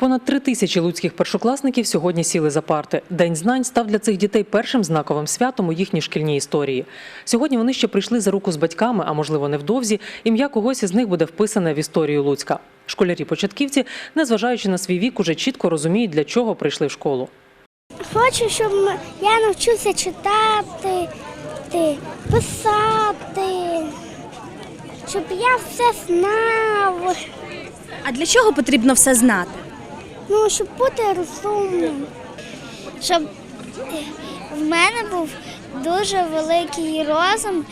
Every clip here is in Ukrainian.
Понад три тисячі луцьких першокласників сьогодні сіли за парти. День знань став для цих дітей першим знаковим святом у їхній шкільній історії. Сьогодні вони ще прийшли за руку з батьками, а можливо невдовзі. Ім'я когось із них буде вписане в історію Луцька. Школярі-початківці, незважаючи на свій вік, уже чітко розуміють, для чого прийшли в школу. Хочу, щоб я навчився читати, писати, щоб я все знав. А для чого потрібно все знати? Ну, щоб бути розумним. Щоб в мене був дуже великий розум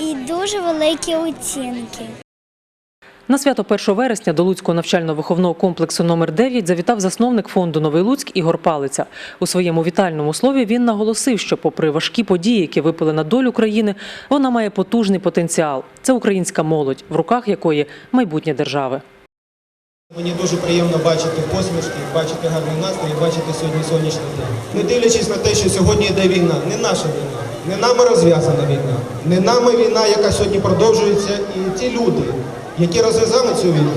і дуже великі оцінки. На свято 1 вересня до Луцького навчально-виховного комплексу номер 9 завітав засновник фонду Новий Луцьк Ігор Палиця. У своєму вітальному слові він наголосив, що, попри важкі події, які випали на долю країни, вона має потужний потенціал. Це українська молодь, в руках якої майбутнє держави. Мені дуже приємно бачити посмішки, бачити гарний настрій, бачити сьогодні сонячний день. Не дивлячись на те, що сьогодні йде війна, не наша війна, не нами розв'язана війна, не нами війна, яка сьогодні продовжується, і ті люди, які розв'язали цю війну,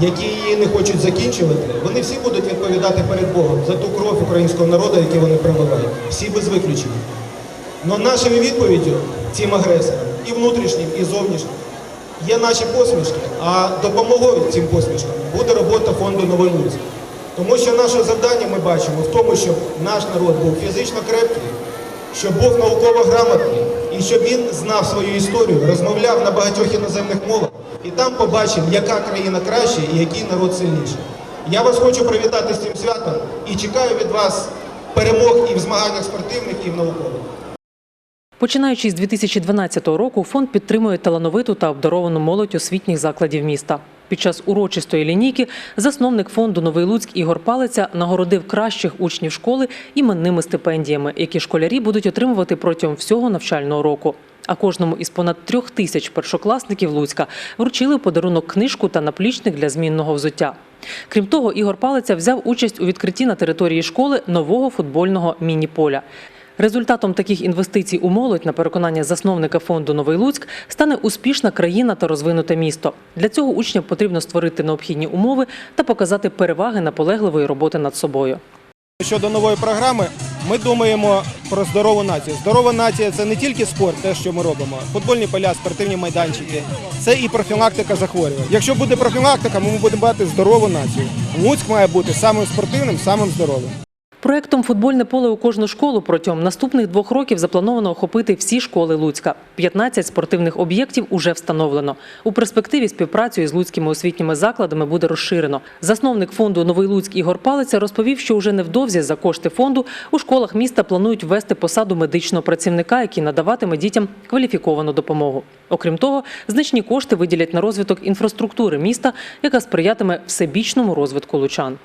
які її не хочуть закінчувати, вони всі будуть відповідати перед Богом за ту кров українського народу, яку вони проливають. Всі без виключення. Но нашою відповіддю цим агресорам, і внутрішнім, і зовнішнім, є наші посмішки, а допомогою цим посмішкам буде робота фонду Новий Луцьк. Тому що наше завдання ми бачимо в тому, щоб наш народ був фізично крепкий, щоб був науково грамотний і щоб він знав свою історію, розмовляв на багатьох іноземних мовах і там побачив, яка країна краще і який народ сильніший. Я вас хочу привітати з цим святом і чекаю від вас перемог і в змаганнях спортивних, і в наукових. Починаючи з 2012 року, фонд підтримує талановиту та обдаровану молодь освітніх закладів міста. Під час урочистої лінійки засновник фонду Новий Луцьк Ігор Палиця нагородив кращих учнів школи іменними стипендіями, які школярі будуть отримувати протягом всього навчального року. А кожному із понад трьох тисяч першокласників Луцька вручили подарунок книжку та наплічник для змінного взуття. Крім того, Ігор Палиця взяв участь у відкритті на території школи нового футбольного міні-поля. Результатом таких інвестицій у молодь, на переконання засновника фонду Новий Луцьк, стане успішна країна та розвинуте місто. Для цього учням потрібно створити необхідні умови та показати переваги наполегливої роботи над собою. Щодо нової програми, ми думаємо про здорову націю. Здорова нація це не тільки спорт, те, що ми робимо, футбольні поля, спортивні майданчики, це і профілактика захворювань. Якщо буде профілактика, ми будемо мати здорову націю. Луцьк має бути самим спортивним, самим здоровим. Проектом Футбольне поле у кожну школу протягом наступних двох років заплановано охопити всі школи Луцька. 15 спортивних об'єктів уже встановлено. У перспективі співпрацю із луцькими освітніми закладами буде розширено. Засновник фонду Новий Луцьк Ігор Палиця розповів, що уже невдовзі за кошти фонду у школах міста планують ввести посаду медичного працівника, який надаватиме дітям кваліфіковану допомогу. Окрім того, значні кошти виділять на розвиток інфраструктури міста, яка сприятиме всебічному розвитку лучан.